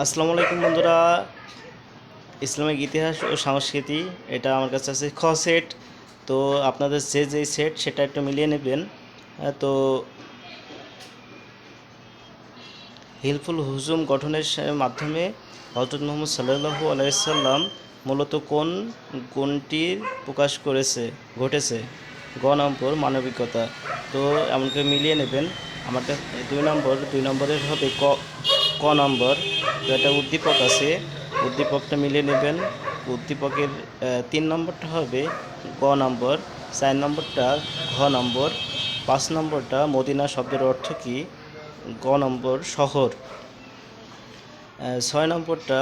আসসালামু আলাইকুম বন্ধুরা। ইসলামিক ইতিহাস ও সংস্কৃতি, এটা আমার কাছে আছে খ সেট। তো আপনাদের যে যেই সেট, সেটা একটু মিলিয়ে নেবেন। তো হিলফুল হুজুম গঠনের মাধ্যমে হজরত মোহাম্মদ সাল্লাল্লাহু আলাইসাল্লাম মূলত কোন গুণটির প্রকাশ করেছে, ঘটেছে? গ নম্বর, মানবিকতা। তো এমনকি মিলিয়ে নেবেন আমার দুই নম্বর, দুই নম্বরের হবে ক। ক নম্বর, তো একটা উদ্দীপক আছে। উদ্দীপকটা মিলিয়ে নেবেন। উদ্দীপকের তিন নম্বরটা হবে গ নম্বর, চার নম্বরটা ঘ নম্বর, পাঁচ নম্বরটা মদিনা শব্দের অর্থ কী? গ নম্বর, শহর। ছয় নম্বরটা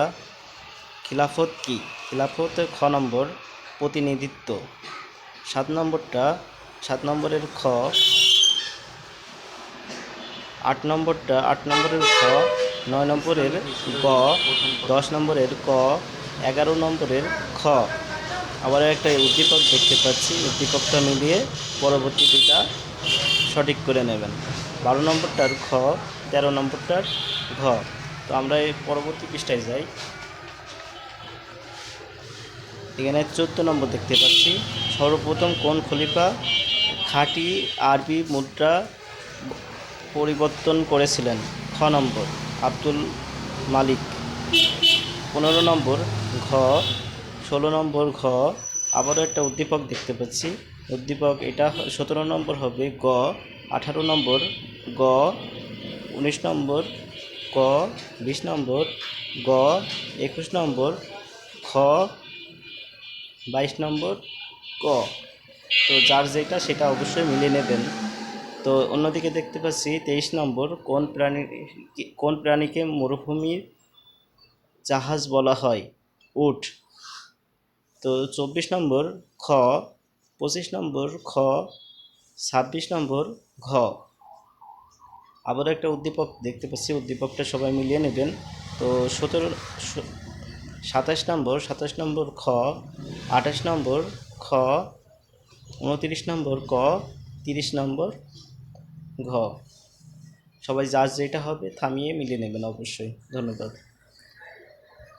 খিলাফত কি? খিলাফত খ নম্বর, প্রতিনিধিত্ব। সাত নম্বরটা, সাত নম্বরের খ। আট নম্বরটা, আট নম্বরের খ। নয় নম্বরের গ, দশ নম্বরের ক, এগারো নম্বরের খ। আবার একটা উদ্দীপক দেখতে পাচ্ছি। উদ্দীপকটা মিলিয়ে পরবর্তী দুটা সঠিক করে নেবেন। বারো নম্বরটার খ, তেরো নম্বরটার ঘ। তো আমরা এই পরবর্তী পৃষ্ঠায় যাই। এখানে চোদ্দ নম্বর দেখতে পাচ্ছি। সর্বপ্রথম কোন খলিফা খাঁটি আরবি মুদ্রা পরিবর্তন করেছিলেন? খ নম্বর। আব্দুল মালিক। পনেরো নম্বর ঘ, ষোলো নম্বর ঘ, আবারও একটা উদ্দীপক দেখতে পাচ্ছি। উদ্দীপক এটা সতেরো নম্বর হবে গ, আঠারো নম্বর গ, উনিশ নম্বর ক, বিশ নম্বর গ, একুশ নম্বর খ, বাইশ নম্বর ক। তো যার যেটা সেটা অবশ্যই মিলিয়ে নেবেন। তো অন্যদিকে দেখতে পাচ্ছি তেইশ নম্বর, কোন প্রাণী, কোন প্রাণীকে মরুভূমির জাহাজ বলা হয়? উট। তো চব্বিশ নম্বর, খ। পঁচিশ নম্বর, খ। ছাব্বিশ নম্বর, ঘ। আবার একটা উদ্দীপক দেখতে পাচ্ছি, উদ্দীপকটা সবাই মিলিয়ে নেবেন। তো সতেরো সাতাশ নম্বর সাতাশ নম্বর, খ। আঠাশ নম্বর, খ। উনতিরিশ নম্বর, ক। তিরিশ নম্বর ঘ। সবাই যার যেটা হবে থামিয়ে মিলিয়ে নেবেন অবশ্যই। ধন্যবাদ।